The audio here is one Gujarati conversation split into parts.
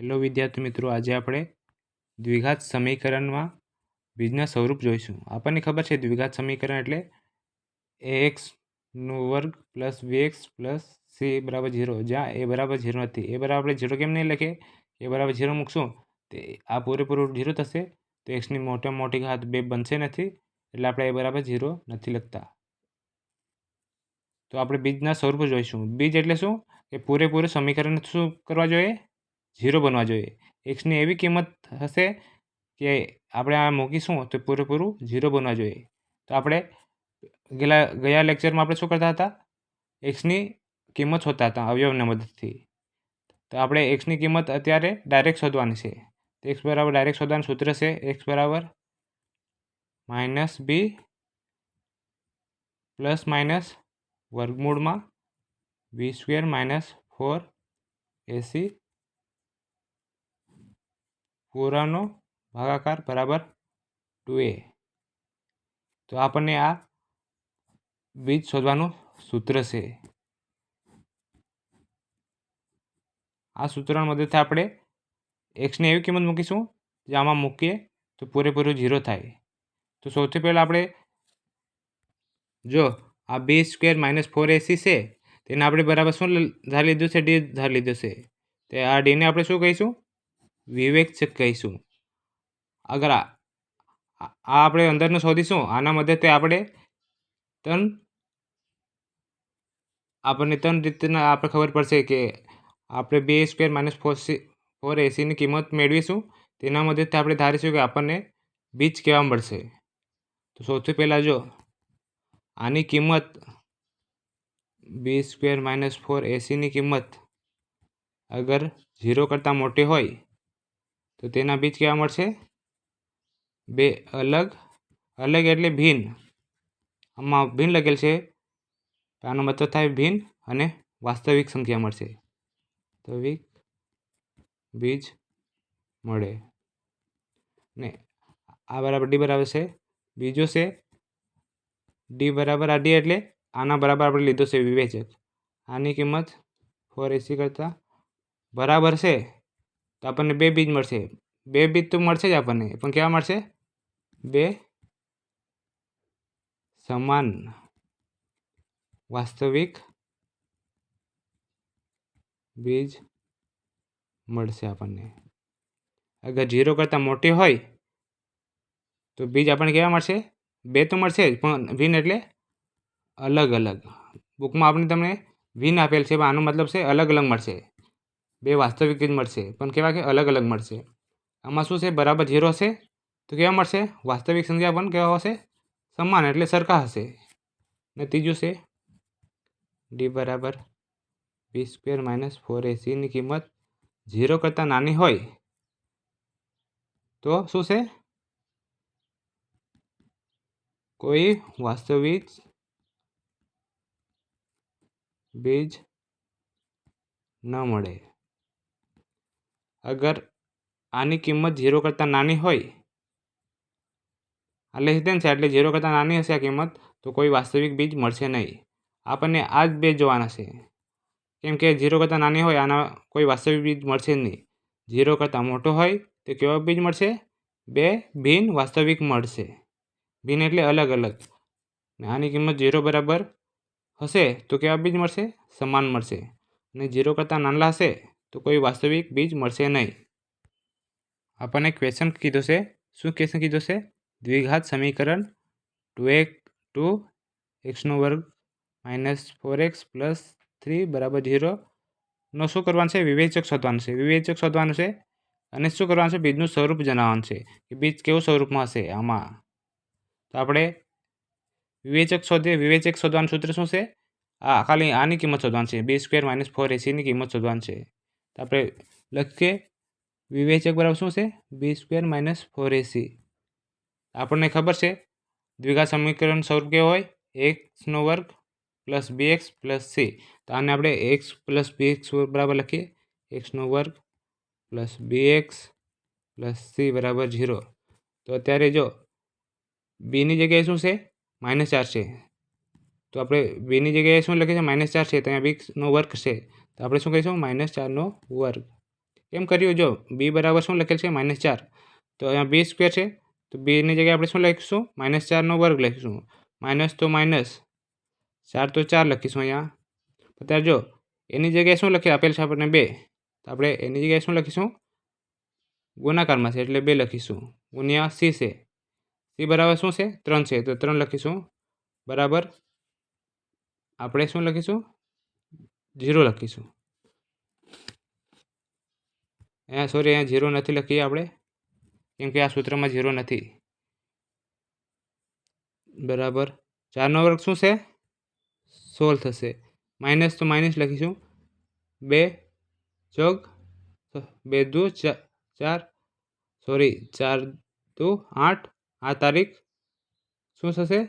હેલો વિદ્યાર્થી મિત્રો, આજે આપણે દ્વિઘાત સમીકરણમાં બીજના સ્વરૂપ જોઈશું. આપણને ખબર છે દ્વિઘાત સમીકરણ એટલે એ એક્સનો વર્ગ plus V x plus C બરાબર ઝીરો જ્યાં એ બરાબર ઝીરો નથી એ બરાબર આપણે ઝીરો કેમ નહીં લખીએ એ બરાબર ઝીરો મૂકશું. તે આ પૂરેપૂરું ઝીરો થશે. તો એક્સની મોટા મોટી ઘાત બે બનશે નથી. એટલે આપણે એ બરાબર ઝીરો નથી લખતા. તો આપણે બીજના સ્વરૂપ જોઈશું. બીજ એટલે શું? કે પૂરેપૂરું સમીકરણ શું કરવા જોઈએ? ઝીરો બનવા જોઈએ. એક્સની એવી કિંમત હશે કે આપણે આ મૂકીશું તો પૂરેપૂરું ઝીરો બનવા જોઈએ. તો આપણે ગયેલા ગયા લેક્ચરમાં આપણે શું કરતા હતા? એક્સની કિંમત શોધતા હતા અવયવની મદદથી. તો આપણે એક્સની કિંમત અત્યારે ડાયરેક્ટ શોધવાની છે. એક્સ બરાબર ડાયરેક્ટ શોધવાનું સૂત્ર છે એક્સ બરાબર માઇનસ બી પ્લસ માઇનસ વર્ગમૂળમાં B square minus four AC પૂરાનો ભાગાકાર બરાબર ટુ એ તો આપણને આ બીજ શોધવાનું સૂત્ર છે. આ સૂત્રની મદદથી આપણે એક્સની એવી કિંમત મૂકીશું જે આમાં મૂકીએ તો પૂરેપૂરું ઝીરો થાય. તો સૌથી પહેલાં આપણે જો આ B square minus four AC છે, તેને આપણે બરાબર શું ધારી લીધું છે? ડી ધારી લીધું છે. તે આ ડીને આપણે શું કહીશું? વિવેચક કહીશું. અગર આ આપણે અંદરનું શોધીશું, આના મદદથી આપણે ત્રણ, આપણને ત્રણ રીતના આપણે ખબર પડશે કે આપણે બે square minus four C four એસીની કિંમત મેળવીશું. તેના મદદથી આપણે ધારીશું કે આપણને બીજ કહેવા મળશે. તો સૌથી પહેલાં જો, આની કિંમત બી સ્ક્વેર માઇનસ ફોર એસીની કિંમત અગર ઝીરો કરતાં મોટી હોય તો તેના બીજ કેવા મળશે? બે અલગ અલગ એટલે ભિન્ન. આમાં ભિન્ન લખેલ છે. આનો મતલબ થાય ભિન્ન અને વાસ્તવિક સંખ્યા મળશે. વાસ્તવિક બીજ મળે. ને આ બરાબર ડી બરાબર છે. બીજો છે. ડી બરાબર આ ડી એટલે આના બરાબર આપણે લીધો છે વિવેચક. આની કિંમત ફોર એસી કરતાં બરાબર છે. તો આપણને બે બીજ મળશે. બે બીજ તો મળશે જ આપણને, પણ કેવા મળશે? બે સમાન. વાસ્તવિક બીજ મળશે આપણને. અગર ઝીરો કરતાં મોટી હોય, તો બીજ આપણને કેવા મળશે? બે તો મળશે જ, પણ વિન એટલે અલગ અલગ. બુકમાં આપણે તમને વિન આપેલ છે આનો મતલબ છે અલગ અલગ મળશે. બે વાસ્તવિક જ મળશે, પણ કેવા કે અલગ અલગ મળશે. આમાં શું છે? બરાબર ઝીરો હશે. તો કેવા મળશે? વાસ્તવિક સંખ્યા પણ કેવા હશે? સમાન, એટલે સરખા હશે. ને ત્રીજું છે? ડી બરાબર બી સ્ક્વેર માઇનસ ફોર એસીની કિંમત ઝીરો કરતાં નાની હોય. તો શું છે? કોઈ વાસ્તવિક બીજ ન મળે. અગર આની કિંમત ઝીરો કરતાં નાની હોય, આ લેસ દેન છે, એટલે ઝીરો કરતાં નાની હશે આ કિંમત, તો કોઈ વાસ્તવિક બીજ મળશે નહીં. આપણને આ જ બે જોવાના છે. કેમ કે ઝીરો કરતાં નાની હોય, આના કોઈ વાસ્તવિક બીજ મળશે નહીં. ઝીરો કરતાં મોટો હોય, તો કેવા બીજ મળશે? બે ભિન્ન વાસ્તવિક મળશે. ભિન્ન એટલે અલગ અલગ. ને આની કિંમત ઝીરો બરાબર હશે, તો કેવા બીજ મળશે? સમાન મળશે. અને ઝીરો કરતાં નાના હશે તો કોઈ વાસ્તવિક બીજ મળશે નહીં. આપણને ક્વેશ્ચન કીધું છે. શું ક્વેશ્ચન કીધું છે? દ્વિઘાત સમીકરણ ટુ એક ટુ એક્સનો વર્ગ minus four x plus three બરાબર ઝીરોનો શું કરવાનું છે? વિવેચક શોધવાનું છે. વિવેચક શોધવાનું છે અને શું કરવાનું છે? બીજનું સ્વરૂપ જણાવવાનું છે કે બીજ કેવું સ્વરૂપમાં હશે? આમાં. તો આપણે વિવેચક શોધીએ. વિવેચક શોધવાનું સૂત્ર શું છે? આ, ખાલી આની કિંમત શોધવાની છે. બી સ્ક્વેર માઇનસ ફોર એસીની કિંમત શોધવાની છે. તો આપણે લખીએ. વિવેચક બરાબર શું છે? B square minus four a c આપણને ખબર છે, દ્વિઘાત સમીકરણ સ્વરૂપ કેવો હોય? એક્સનો વર્ગ plus b x plus c તો આને આપણે એક્સ પ્લસ બી એક્સ બરાબર લખીએ. એક્સનો વર્ગ plus b x plus c બરાબર ઝીરો તો અત્યારે જો બીની જગ્યાએ શું છે? માઇનસ ચાર છે. તો આપણે બીની જગ્યાએ શું લખીએ છીએ માઇનસ ચાર છે. તો અહીંયા બીનો વર્ગ છે. તો આપણે શું કહીશું? માઇનસ ચારનો વર્ગ. કેમ કર્યું, જો બી બરાબર શું લખેલ છે? માઇનસ ચાર. તો અહીંયા બી સ્ક્વેર છે. તો બીની જગ્યાએ આપણે શું લખીશું? માઇનસ ચારનો વર્ગ લખીશું. માઇનસ તો માઇનસ ચાર તો ચાર લખીશું અહીંયા. અત્યારે જો, એની જગ્યાએ શું લખી આપેલ છે આપણને બે. તો આપણે એની જગ્યાએ શું લખીશું? ગુણાકારમાં છે, એટલે બે લખીશું. ગુણ્યા સી છે. સી બરાબર શું છે? ત્રણ છે. તો ત્રણ લખીશું. બરાબર. આપણે શું લખીશું? ઝીરો લખીશું. અહીંયા સોરી અહીંયા ઝીરો નથી લખીએ આપણે, કેમ કે આ સૂત્રમાં ઝીરો નથી. બરાબર. ચારનો વર્ગ શું છે? સોળ થશે. માઇનસ તો માઇનસ લખીશું. બે ચોક, બે દુ ચાર સોરી ચાર દુ, આઠ. આ તારીખ શું થશે?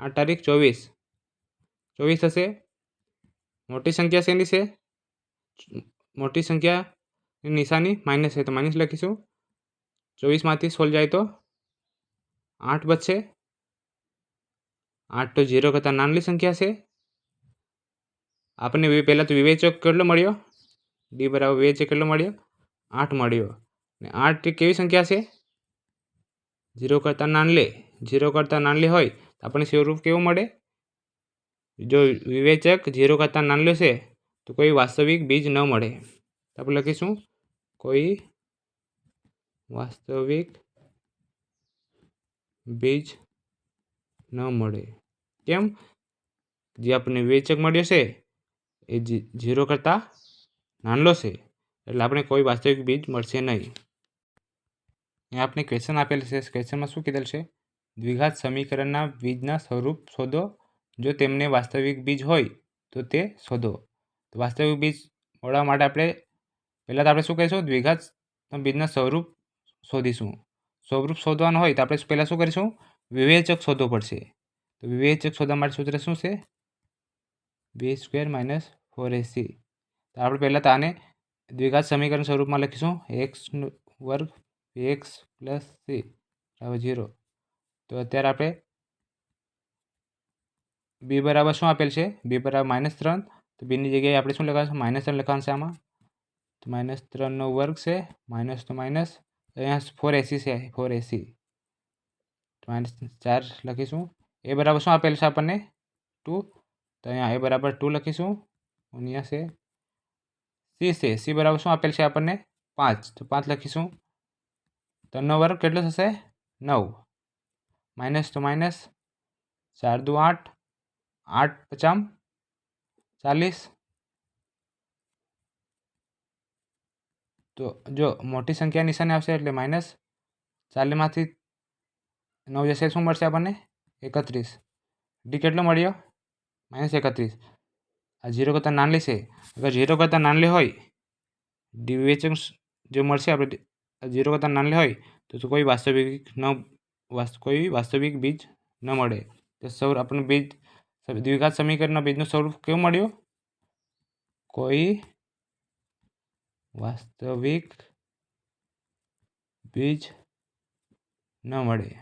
આ તારીખ ચોવીસ. ચોવીસ થશે. મોટી સંખ્યા શેની છે મોટી સંખ્યાની નિશાની માઇનસ છે તો માઇનસ લખીશું ચોવીસમાંથી સોળ જાય તો આઠ બચશે આઠ તો ઝીરો કરતાં નાનલી સંખ્યા છે આપણને પહેલાં તો વિવેચક કેટલો મળ્યો ડી બરાબર વિવેચક કેટલો મળ્યો આઠ મળ્યો ને આઠ કેવી સંખ્યા છે ઝીરો કરતાં નાનલી ઝીરો કરતાં નાનલી હોય તો આપણને સ્વરૂપ કેવું મળે જો વિવેચક ઝીરો કરતાં નાનલો છે તો કોઈ વાસ્તવિક બીજ ન મળે. આપણે લખીશું, કોઈ વાસ્તવિક બીજ ન મળે. કેમ? જે આપણને વિવેચક મળ્યો છે, એ ઝીરો કરતાં નાનલો છે એટલે આપણે કોઈ વાસ્તવિક બીજ મળશે નહીં. અહીંયા આપણે ક્વેશ્ચન આપેલ છે. ક્વેશ્ચનમાં શું કીધેલ છે? દ્વિઘાત સમીકરણના બીજના સ્વરૂપ શોધો. જો તેમને વાસ્તવિક બીજ હોય, તો તે શોધો. તો વાસ્તવિક બીજ મળવા માટે આપણે પહેલાં તો આપણે શું કહીશું? દ્વિઘાત બીજના સ્વરૂપ શોધીશું. સ્વરૂપ શોધવાનું હોય તો આપણે પહેલાં શું કરીશું? વિવેચક શોધવો પડશે. તો વિવેચક શોધવા માટે સૂત્ર શું છે? B square minus four a c તો આપણે પહેલાં તો આને દ્વિઘાત સમીકરણ સ્વરૂપમાં લખીશું. એક્સ વર્ગ એક્સ પ્લસ સી બરાબર ઝીરો. તો અત્યારે આપણે બી બરાબર શું આપેલ છે? બી બરાબર માઇનસ ત્રણ. તો બીની જગ્યાએ આપણે શું લખાશું? માઇનસ ત્રણ લખવાનું છે આમાં. તો માઇનસ ત્રણનો વર્ગ છે. માઇનસ તો માઇનસ અહીંયા ફોર એસી છે. ફોર એસી માઇનસ ચાર લખીશું. એ બરાબર શું આપેલ છે આપણને? ટુ તો અહીંયા એ બરાબર ટુ લખીશું. અહીંયા છે. સી છે. સી બરાબર શું આપેલ છે આપણને? પાંચ. તો પાંચ લખીશું. ત્રણનો વર્ગ કેટલો થશે? નવ. માઇનસ તો માઇનસ ચાર દુ આઠ. આઠ પચામ ચાલીસ. તો જો મોટી સંખ્યા નિશાને આવશે એટલે માઇનસ ચાલીસમાંથી નવ જશે શું મળશે આપણને? એકત્રીસ. ડી કેટલો મળ્યો? માઇનસ એકત્રીસ. આ ઝીરો કરતાં નાનલી છે. અગર ઝીરો કરતાં નાનલી હોય, ડી વિવેચક જો મળશે આપણે ઝીરો કરતાં નાનલી હોય, તો કોઈ વાસ્તવિક ન કોઈ વાસ્તવિક બીજ ન મળે. તો સૌર આપણને બીજ દ્વિઘાત સમીકરણના બીજનું સ્વરૂપ કેવું મળ્યું? કોઈ વાસ્તવિક બીજ ન મળે.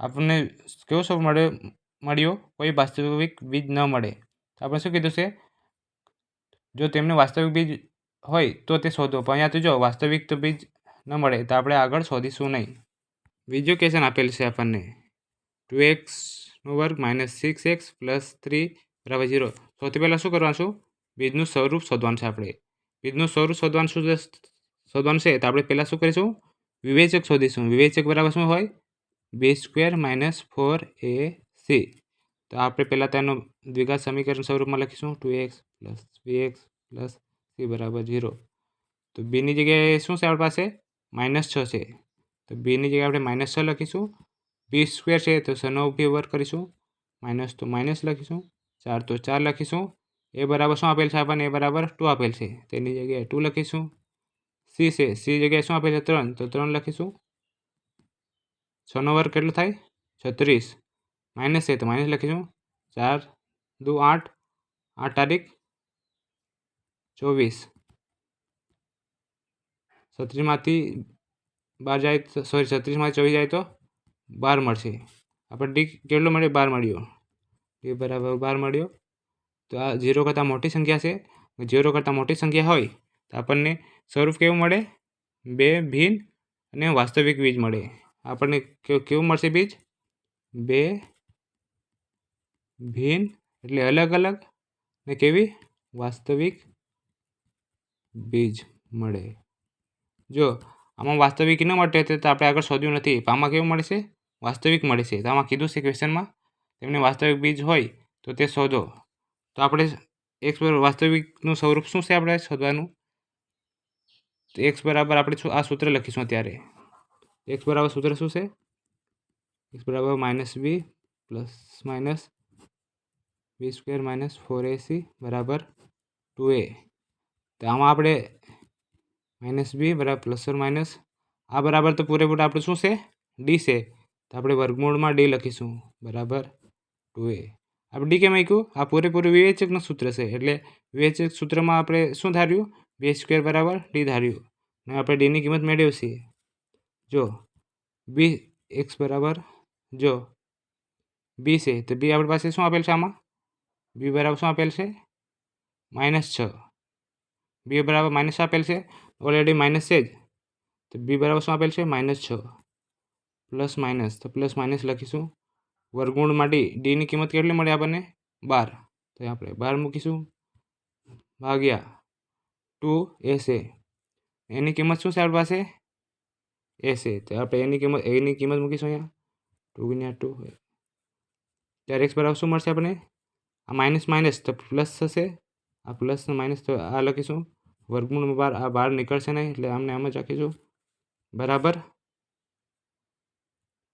આપણને કેવો સ્વરૂપ મળ્યો મળ્યો? કોઈ વાસ્તવિક બીજ ન મળે. તો આપણે શું કીધું છે? જો તેમને વાસ્તવિક બીજ હોય તો તે શોધો. પણ અહીંયા તો જો વાસ્તવિક તો બીજ ન મળે, તો આપણે આગળ શોધીશું નહીં. બીજું ક્વેશ્ચન આપેલ છે આપણને. ટુ એક્સનો વર્ગ minus six x plus three બરાબર ઝીરો. સૌથી પહેલાં શું કરવાનું છું? બીજનું સ્વરૂપ શોધવાનું છે આપણે. બીજનું સ્વરૂપ શોધવાનું શું શોધવાનું છે? તો આપણે પહેલાં શું કરીશું? વિવેચક શોધીશું. વિવેચક બરાબર શું હોય? B square minus four a c. તો આપણે પહેલાં તેનું દ્વિઘાત સમીકરણ સ્વરૂપમાં લખીશું. Two x plus b x plus c બરાબર ઝીરો. તો બીની જગ્યાએ શું છે આપણી પાસે? માઇનસ છ છે. તો બીની જગ્યાએ આપણે માઇનસ છ લખીશું. બી સ્ક્વેર છે, તો સનો બી કરીશું. માઇનસ તો માઇનસ લખીશું. ચાર તો ચાર લખીશું. એ બરાબર શું આપેલ છે આપણને? એ બરાબર ટુ આપેલ છે. તેની જગ્યાએ ટુ લખીશું. સી છે સી જગ્યાએ શું આપેલ છે? ત્રણ. તો ત્રણ લખીશું. છનો વર્ગ કેટલો થાય? છત્રીસ. માઇનસ છે, તો માઇનસ લખીશું. ચાર, દુ આઠ. આઠ તારીખ, ચોવીસ. છત્રીસમાંથી બાર જાય સોરી છત્રીસમાંથી ચોવીસ જાય તો? બાર મળશે. આપણે ડી કેટલો મળ્યો? બાર મળ્યો. ડી બરાબર બાર મળ્યો. તો આ ઝીરો કરતાં મોટી સંખ્યા છે. ઝીરો કરતાં મોટી સંખ્યા હોય તો આપણને સ્વરૂપ કેવું મળે? બે ભિન્ન અને વાસ્તવિક બીજ મળે. આપણને કેવું મળશે બીજ? બે ભિન્ન એટલે અલગ અલગ ને કેવી? વાસ્તવિક બીજ મળે. જો આમાં વાસ્તવિક ન મળે તો આપણે આગળ શોધ્યું નથી. આમાં કેવું મળશે? વાસ્તવિક મળે છે. તો આમાં કીધું છે ક્વેશ્ચનમાં, તેમને વાસ્તવિક બીજ હોય તો તે શોધો. તો આપણે એક્સ બરાબર વાસ્તવિકનું સ્વરૂપ શું છે આપણે શોધવાનું? તો એક્સ બરાબર આપણે આ સૂત્ર લખીશું અત્યારે. એક્સ બરાબર સૂત્ર શું છે? એક્સ બરાબર minus b plus minus b square minus four a c બરાબર ટુ એ તો આમાં આપણે માઇનસ બી બરાબર પ્લસ ઓર માઇનસ આ બરાબર તો પૂરેપૂરું આપણું શું છે? ડી છે. તો આપણે વર્ગમૂળમાં ડી લખીશું. બરાબર? Two a. આપણે ડી કેમ આપ્યું? આ પૂરેપૂરું વિવેચકનું સૂત્ર છે. એટલે વિવેચક સૂત્રમાં આપણે શું ધાર્યું? બે સ્ક્વેર બરાબર ડી ધાર્યું. અને આપણે ડીની કિંમત મેળવીએ જો, બી એક્સ બરાબર, જો, બી છે. તો બી આપણી પાસે શું આપેલ છે આમાં? બી બરાબર શું આપેલ છે? માઇનસ છ. બી બરાબર માઇનસ આપેલ છે. ઓલરેડી માઇનસ છે જ. તો બી બરાબર શું આપેલ છે? માઇનસ છ. Plus minus. તો પ્લસ માઇનસ લખીશું. વર્ગુણ ડી ડીની કિંમત કેટલી મળી આપણને? બાર. તો આપણે બાર મૂકીશું. ભાગ્યા ટુ એસે એની કિંમત શું છે આપણી પાસે? એસે તો આપણે એની કિંમત એની કિંમત મૂકીશું અહીંયા. ટુ ગુણ્યા ટુ. ત્યારે એક્સ બરાબર શું મળશે આપણને? આ માઇનસ માઇનસ તો પ્લસ થશે. આ પ્લસ માઇનસ તો આ લખીશું. વર્ગમૂળમાં બાર, આ બહાર નીકળશે નહીં, એટલે આમને આમ જ રાખીશું. બરાબર?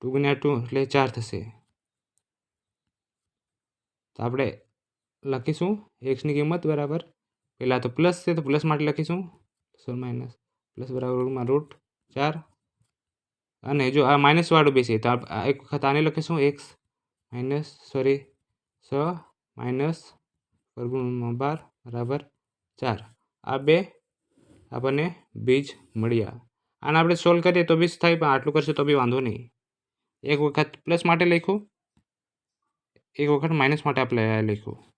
ટુ ગુણ્યા ટુ એટલે ચાર થશે. તો આપણે લખીશું એક્સની કિંમત બરાબર. પહેલાં તો પ્લસ છે, તો પ્લસ માટે લખીશું. સો માઇનસ પ્લસ બરાબર રૂટ ચાર. અને જો આ માઇનસવાળું બી છે તો એક વખત આને લખીશું એક્સ માઇનસ સોરી છ માઇનસ વર્ગમૂળમાં બાર, બરાબર ચાર. આ બે આપણને બીજ મળ્યા. આને આપણે સોલ્વ કરીએ તો બી થાય, પણ આટલું કરશે તો બી વાંધો નહીં. એક વખત પ્લસ માટે લખ્યું એક વખત માઇનસ માટે આપણે લખ્યું.